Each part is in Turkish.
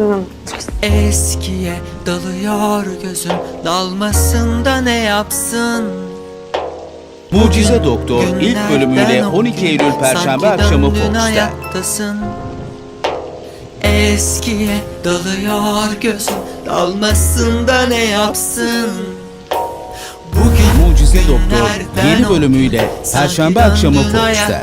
aşkım. Eskiye dalıyor gözüm Dalmasında ne yapsın Mucize Doktor ilk bölümüyle Günlerden o 12 Eylül Perşembe akşamı Fox'ta. Eskiye dalıyor gözüm Dalmasında ne yapsın Bugün Mucize Doktor yeni bölümüyle Perşembe akşamı Fox'ta.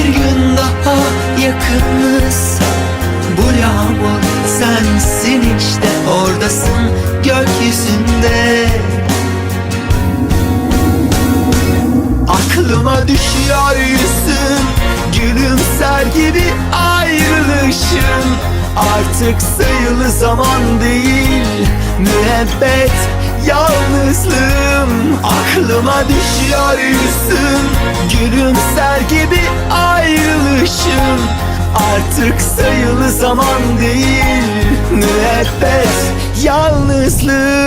düşüyor yüzün Gülümser gibi ayrılışın. Artık sayılı zaman değil Müebbet yalnızlığım. Aklıma düşüyor yüzün Gülümser gibi ayrılışın. Artık sayılı zaman değil Müebbet yalnızlığım